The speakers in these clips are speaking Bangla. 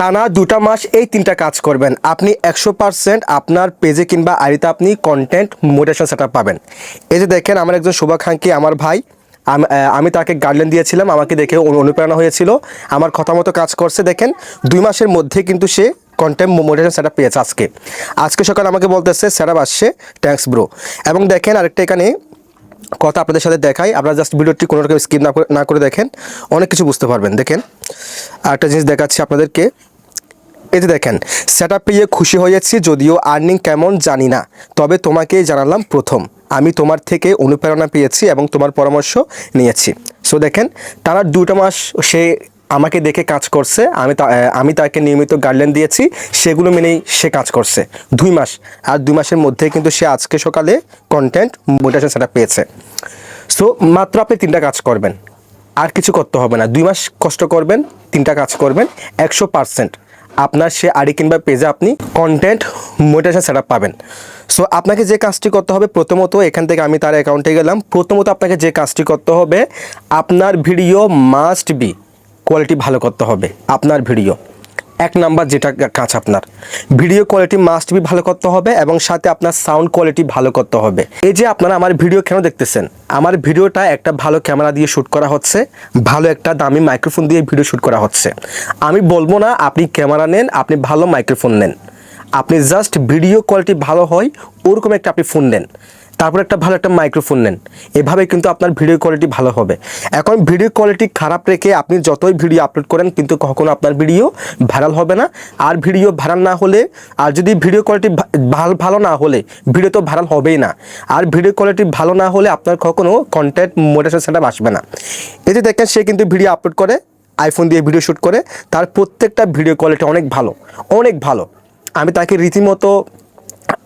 টানা দুটা মাস এই তিনটা কাজ করবেন। আপনি একশো পার্সেন্ট আপনার পেজে কিংবা আইডিতে আপনি কন্টেন্ট মোটিভেশন সেট পাবেন। এই যে দেখেন, আমার একজন শুভাকাঙ্ক্ষী আমার ভাই, আমি তাকে গাইডলাইন দিয়েছিলাম, আমাকে দেখে অনুপ্রেরণা হয়েছিল। আমার কথা মতো কাজ করছে, দেখেন, দুই মাসের মধ্যে কিন্তু সে কন্টেন্ট মোটিভেশন সেট পেয়েছে আজকে। আজকে সকালে আমাকে বলতেছে সেট আসছে। ট্যাঙ্কস ব্রো এবং দেখেন, আরেকটা এখানে কথা আপনাদের সাথে দেখাই। আপনারা জাস্ট ভিডিওটি কোনো রকম স্কিপ না করে দেখেন, অনেক কিছু বুঝতে পারবেন। দেখেন, আরেকটা জিনিস দেখাচ্ছি আপনাদেরকে। এই যে দেখেন সেট পেয়ে খুশি হয়েছি যদিও আর্নিং কেমন জানি না। তবে তোমাকে জানালাম প্রথম। আমি তোমার থেকে অনুপ্রেরণা পেয়েছি এবং তোমার পরামর্শ নিয়েছি। সো দেখেন তারা দুটো মাস সে আমাকে দেখে কাজ করছে, আমি আমি তাকে নিয়মিত গাইডলাইন দিয়েছি, সেগুলো মেনেই সে কাজ করছে। দুই মাস, আর দুই মাসের মধ্যে কিন্তু সে আজকে সকালে কন্টেন্ট মোটিভেশন সেট পেয়েছে। সো মাত্র আপনি তিনটা কাজ করবেন। আর কিছু করতে হবে না। দুই মাস কষ্ট করবেন, তিনটা কাজ করবেন, একশো পার্সেন্ট আপনার সে আড়ি কিংবা পেজে আপনি কন্টেন্ট মোটিভেশন সেট পাবেন। সো আপনাকে যে কাজটি করতে হবে প্রথমত এখান থেকে আমি তার অ্যাকাউন্টে গেলাম। প্রথমত আপনাকে যে কাজটি করতে হবে, আপনার ভিডিও মাস্ট বি কোয়ালিটি ভালো করতে হবে। আপনার ভিডিও এক নাম্বার যেটা কাজ আপনার। ভিডিও কোয়ালিটি মাস্ট বি ভালো করতে হবে এবং সাথে আপনার সাউন্ড কোয়ালিটি ভালো করতে হবে। এই যে আপনারা আমার ভিডিও কেন দেখতেছেন? আমার ভিডিওটা একটা ভালো ক্যামেরা দিয়ে শ্যুট করা হচ্ছে, ভালো একটা দামি মাইক্রোফোন দিয়ে ভিডিও শ্যুট করা হচ্ছে। আমি বলব না আপনি ক্যামেরা নেন, আপনি ভালো মাইক্রোফোন নেন। আপনি জাস্ট ভিডিও কোয়ালিটি ভালো হয়, ওরকম একটা আপনি ফোন নেন। তারপর একটা ভালো একটা মাইক্রোফোন নেন। এভাবে কিন্তু আপনার ভিডিও কোয়ালিটি ভালো হবে। এখন ভিডিও কোয়ালিটি খারাপ রেখে আপনি যতই ভিডিও আপলোড করেন, কিন্তু কখনো আপনার ভিডিও ভাইরাল হবে না। আর ভিডিও ভাইরাল না হলে, আর যদি ভিডিও কোয়ালিটি ভালো ভালো না হলে ভিডিও তো ভাইরাল হবেই না। আর ভিডিও কোয়ালিটি ভালো না হলে আপনার কখনো কন্টেন্ট মোটিভেশন সেটা আসবে না। এই যে দেখেন, সে কিন্তু ভিডিও আপলোড করে আইফোন দিয়ে ভিডিও শ্যুট করে, তার প্রত্যেকটা ভিডিও কোয়ালিটি অনেক ভালো অনেক ভালো। আমি তাকে রীতিমতো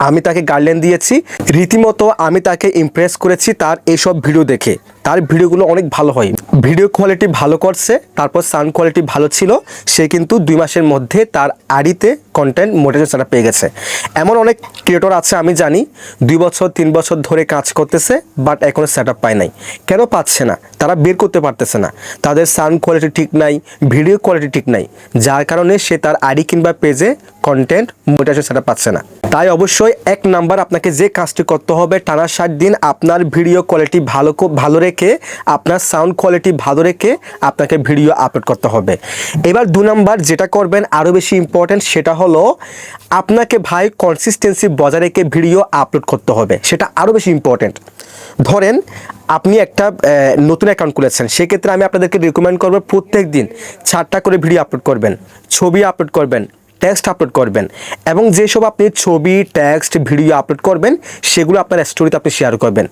আমি তাকে গাইডলাইন দিয়েছি। রীতিমতো আমি তাকে ইমপ্রেস করেছি তার এইসব ভিডিও দেখে। তার ভিডিওগুলো অনেক ভালো হয়। ভিডিও কোয়ালিটি ভালো করছে, তারপর সাউন্ড কোয়ালিটি ভালো ছিল, সে কিন্তু দুই মাসের মধ্যে তার আড়িতে কন্টেন্ট মোটিভেশন সেটা পেয়ে গেছে। এমন অনেক ক্রিয়েটর আছে, আমি জানি, দুই বছর, তিন বছর ধরে কাজ করতেছে বাট এখনও সেট আপ পায় নাই। কেন পাচ্ছে না? তারা বের করতে পারতেছে না। তাদের সাউন্ড কোয়ালিটি ঠিক নাই ভিডিও কোয়ালিটি ঠিক নাই। যার কারণে সে তার আইডি কিংবা পেজে কন্টেন্ট মোটিভেশন সেটা পাচ্ছে না। তাই অবশ্যই এক নাম্বার আপনাকে যে কাজটি করতে হবে, টানা ষাট দিন আপনার ভিডিও কোয়ালিটি ভালো ভালো রেখে আপনার সাউন্ড কোয়ালিটি ভালো রেখে আপনাকে ভিডিও আপলোড করতে হবে। এবার দু নম্বর যেটা করবেন আরও বেশি ইম্পর্ট্যান্ট সেটা হলো আপনাকে ভাই কনসিস্টেন্সি বজায় রেখে ভিডিও আপলোড করতে হবে। সেটা আরও বেশি ইম্পর্ট্যান্ট ধরেন আপনি একটা নতুন অ্যাকাউন্ট খুলেছেন, সেক্ষেত্রে আমি আপনাদেরকে রিকমেন্ড করব প্রত্যেক দিন চারটা করে ভিডিও আপলোড করবেন, ছবি আপলোড করবেন টেক্সট আপলোড করবেন এবং যেসব আপনি ছবি টেক্সট ভিডিও আপলোড করবেন, সেগুলো আপনার স্টোরিতে আপনি শেয়ার করবেন।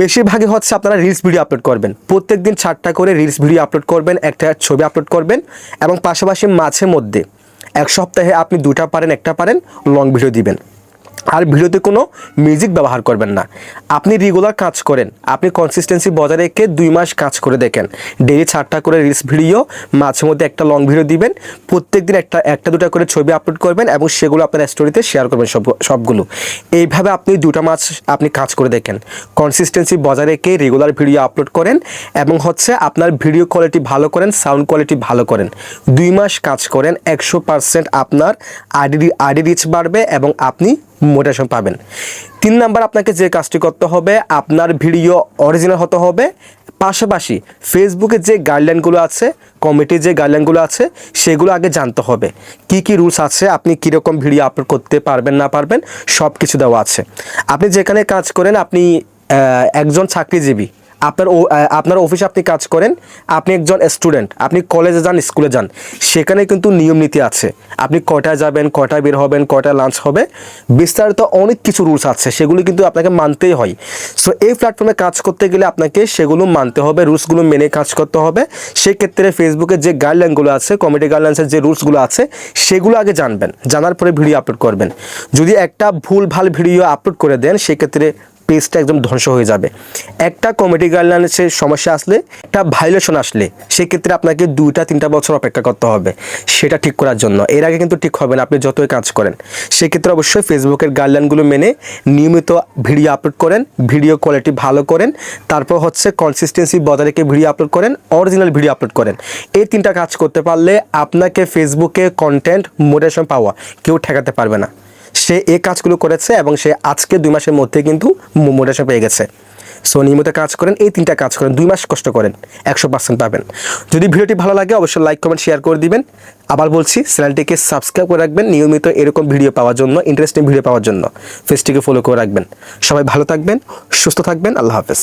বেশিরভাগই হচ্ছে আপনারা রিলস ভিডিও আপলোড করবেন। প্রত্যেক দিন চারটা করে রিলস ভিডিও আপলোড করবেন, একটা ছবি আপলোড করবেন এবং পাশাপাশি মাঝে মধ্যে এক সপ্তাহে আপনি দুটা পারেন, একটা পারেন লং ভিডিও দিবেন। আর ভিডিওতে কোনো মিউজিক ব্যবহার করবেন না। আপনি রেগুলার কাজ করেন। আপনি কনসিস্টেন্সি বজায় রেখে দুই মাস কাজ করে দেখেন। ডেলি চারটা করে রিলস ভিডিও মাঝে মধ্যে একটা লং ভিডিও দিবেন। প্রত্যেক দিন একটা একটা দুটা করে ছবি আপলোড করবেন এবং সেগুলো আপনার স্টোরিতে শেয়ার করবেন সব, সবগুলো। এইভাবে আপনি দুটা মাস আপনি কাজ করে দেখেন। কনসিস্টেন্সি বজায় রেখে রেগুলার ভিডিও আপলোড করেন এবং হচ্ছে আপনার ভিডিও কোয়ালিটি ভালো করেন সাউন্ড কোয়ালিটি ভালো করেন। দুই মাস কাজ করেন, একশো পার্সেন্ট আপনার আইডি আইডি রিচ বাড়বে এবং আপনি মোটিভেশন পাবেন। তিন নাম্বার আপনাকে যে কাজটি করতে হবে, আপনার ভিডিও অরিজিনাল হতে হবে। পাশাপাশি ফেসবুকে যে গাইডলাইনগুলো আছে কমিটির যে গাইডলাইনগুলো আছে, সেগুলো আগে জানতে হবে। কি কি রুলস আছে, আপনি কীরকম ভিডিও আপলোড করতে পারবেন, না পারবেন সব কিছু দেওয়া আছে। আপনি যেখানে কাজ করেন, আপনি একজন চাকরিজীবী আপনার আপনার অফিসে আপনি কাজ করেন, আপনি একজন স্টুডেন্ট আপনি কলেজে যান স্কুলে যান, সেখানে কিন্তু নিয়ম নীতি আছে। আপনি কটায় যাবেন কটায় বের হবেন কটায় লাঞ্চ হবে, বিস্তারিত অনেক কিছু রুলস আছে, সেগুলো কিন্তু আপনাকে মানতেই হয়। সো এই প্ল্যাটফর্মে কাজ করতে গেলে আপনাকে সেগুলো মানতে হবে রুলসগুলো মেনে কাজ করতে হবে। সেক্ষেত্রে ফেসবুকের যে গাইডলাইনগুলো আছে কমিটি গাইডলাইন্সের যে রুলসগুলো আছে, সেগুলো আগে জানবেন, জানার পরে ভিডিও আপলোড করবেন। যদি একটা ভুল ভালো ভিডিও আপলোড করে দেন, সেক্ষেত্রে পেজটা একদম ধ্বংস হয়ে যাবে। একটা কমেডি গাইডলাইন্সের সমস্যা আসলে, একটা ভাইলেশন আসলে, সেক্ষেত্রে আপনাকে দুইটা, তিনটা বছর অপেক্ষা করতে হবে, সেটা ঠিক করার জন্য। এর আগে কিন্তু ঠিক হবে না, আপনি যতই কাজ করেন। সেক্ষেত্রে অবশ্যই ফেসবুকের গাইডলাইনগুলো মেনে নিয়মিত ভিডিও আপলোড করেন ভিডিও কোয়ালিটি ভালো করেন, তারপর হচ্ছে কনসিস্টেন্সি বজায় রেখে ভিডিও আপলোড করেন অরিজিনাল ভিডিও আপলোড করেন। এই তিনটা কাজ করতে পারলে আপনাকে ফেসবুকে কন্টেন্ট মোটিভেশন পাওয়া, কেউ ঠেকাতে পারবে না। সে এ কাজগুলো করেছে এবং সে আজকে দুই মাসের মধ্যে কিন্তু মোটিভেশন পেয়ে গেছে। সো নিয়মিত কাজ করেন, এই তিনটা কাজ করেন, দুই মাস কষ্ট করেন, একশো পার্সেন্ট পাবেন। যদি ভিডিওটি ভালো লাগে অবশ্যই লাইক কমেন্ট শেয়ার করে দিবেন। আবার বলছি, চ্যানেলটিকে সাবস্ক্রাইব করে রাখবেন নিয়মিত এরকম ভিডিও পাওয়ার জন্য ইন্টারেস্টিং ভিডিও পাওয়ার জন্য। ফেসটিকে ফলো করে রাখবেন। সবাই ভালো থাকবেন, সুস্থ থাকবেন, আল্লাহ হাফেজ।